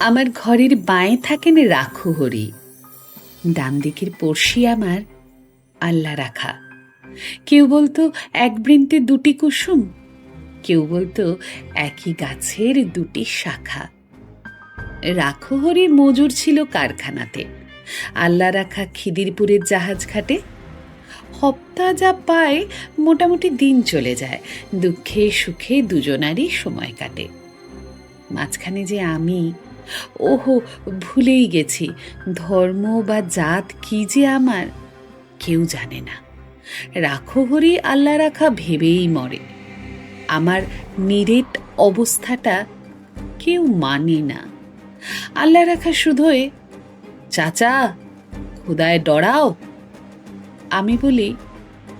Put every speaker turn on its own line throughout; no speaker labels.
আমার ঘরের বাঁয়ে থাকেন রাখু হরি। ডান দিকের পড়শি আমার আল্লাহ রাখা। কেউ বলতো এক বৃন্তে দুটি কুসুম, কেউ বলতো একই গাছের দুটি শাখা। রাখু হরি মজুর ছিল কারখানাতে। আল্লাহ রাখা খিদিরপুরের জাহাজ ঘাটে। হপ্তা যা পায় মোটামুটি দিন চলে যায়, দুঃখে সুখে দুজনারই সময় কাটে। মাঝখানে যে আমি ওহো, ভুলেই গেছি। ধর্ম বা জাত কি যে আমার, কেউ জানে না। রাখো হরি, আল্লাহ রাখা ভেবেই মরে। আমার নিরেট অবস্থাটা কেউ মানে না। আল্লাহ রাখা শুধুই, চাচা, খোদায় ডরাও। আমি বলি,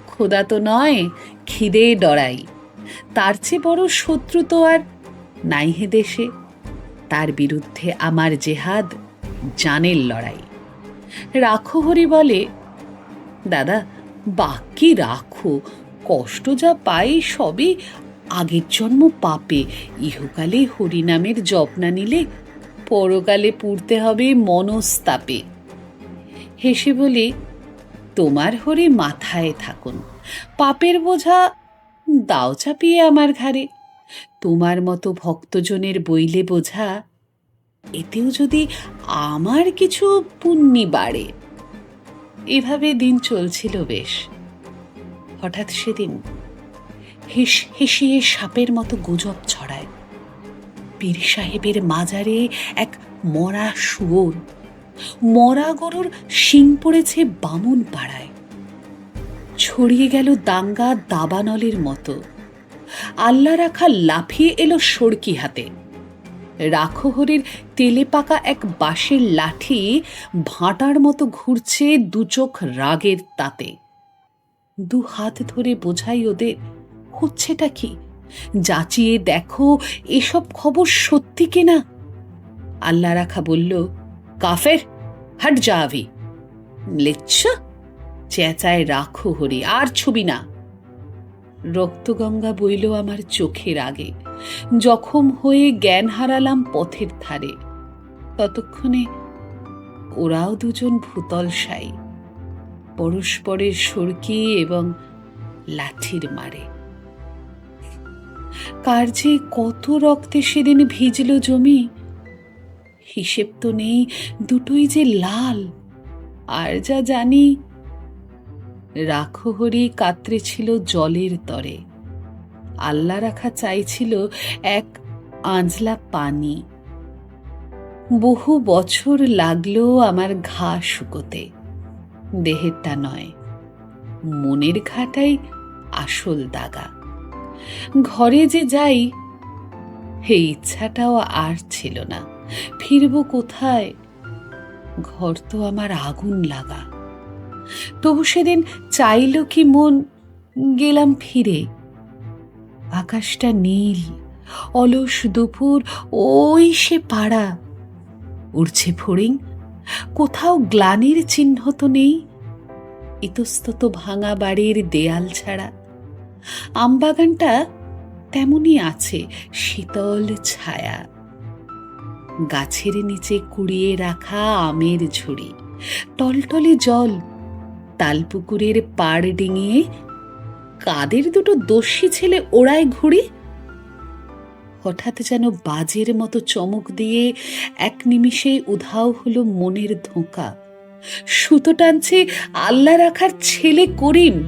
খোদা তো নয়, খিদে ডরাই। তার চেয়ে বড় শত্রু তো আর নাই হে দেশে। তার বিরুদ্ধে আমার জেহাদ, জানের লড়াই। রাখো হরি বলে, দাদা, বাকি রাখো। কষ্ট যা পাই সবই আগের জন্ম পাপে। ইহকালে হরিনামের জপনা নিলে পরকালে পুড়তে হবে মনস্তাপে। হেসে বলি, তোমার হরি মাথায় থাকুন। পাপের বোঝা দাও চাপিয়ে আমার ঘাড়ে। তোমার মতো ভক্তজনের বইলে বোঝা, এতেও যদি আমার কিছু পুণ্যি বাড়ে। এভাবে দিন চলছিল বেশ। হঠাৎ সেদিন হেস হেসিয়ে সাপের মতো গুজব ছড়ায়। পীর সাহেবের মাজারে এক মরা শুয়োর, মরা গরুর শিং পড়েছে বামুন পাড়ায়। ছড়িয়ে গেল দাঙ্গা দাবানলের মতো। আল্লাহ রাখা লাফিয়ে এলো সড়কি হাতে। রাখহরের তেলে পাকা এক বাঁশের লাঠি ভাঁটার মতো ঘুরছে দুচোখ রাগের তাতে। দু হাত ধরে বোঝাই ওদের, হচ্ছেটা কি? যাচিয়ে দেখো, এসব খবর সত্যি কিনা? আল্লাহ রাখা বলল, কাফের, হাট যাবি। লেচ্ছ? চেঁচায় রাখো হরি আর ছবি না। রক্তগঙ্গা বইল আমার চোখের আগে। জখম হয়ে জ্ঞান হারালাম পথের ধারে। ততক্ষণে ওরাও দুজন ভূতল সাই। পরস্পরের সরকি এবং লাঠির মারে। কার যে কত রক্তে সেদিন ভিজল জমি, হিসেব তো নেই দুটোই যে লাল। আর যা জানি রাখহরি কাতরে ছিল জলের তরে। আল্লাহ রাখা চাইছিল এক আঁজলা পানি। বহু বছর লাগল আমার ঘা শুকোতে। দেহেরটা নয়, মনের ঘাটাই আসল দাগা। ঘরে যে যাই এই ইচ্ছাটাও আর ছিল না। ফিরব কোথায়? ঘর তো আমার আগুন লাগা। তবু সেদিন চাইল কি মন গেলাম ফিরে। আকাশটা নীল, অলস দুপুর, ওই সে পাড়া। উড়ছে ফড়িং, কোথাও গ্লানির চিহ্ন তো নেই। ইতস্তত ভাঙা বাড়ির দেয়াল ছাড়া। আমবাগানটা তেমনই আছে, শীতল ছায়া। গাছের নিচে কুড়িয়ে রাখা আমের ঝুড়ি, টলটলে জল তালপুকুরের পাড় ডিঙিয়ে কাদের দুটো দস্যি ছেলে ওড়ায় ঘুড়ি? হঠাৎ যেন বাজের মতো চমক দিয়ে এক নিমিষে উধাও হলো মনের ধোঁকা। সুতো টানছে আল্লাহ রাখার ছেলে করিম।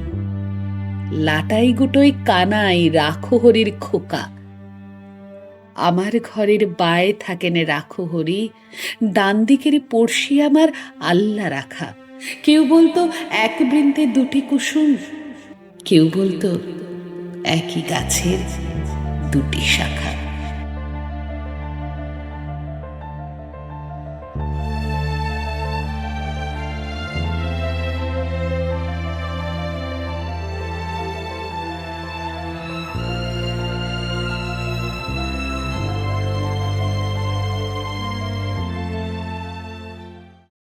লাটাই গুটোই কানাই রাখো হরির খোকা। আমার ঘরের বায়ে থাকেন রাখো হরি ডান দিকের পড়শি আমার আল্লাহ রাখা। কেউ বলতো এক বৃন্তে দুটি কুসুম। কেউ বলতো একই গাছের দুটি শাখা।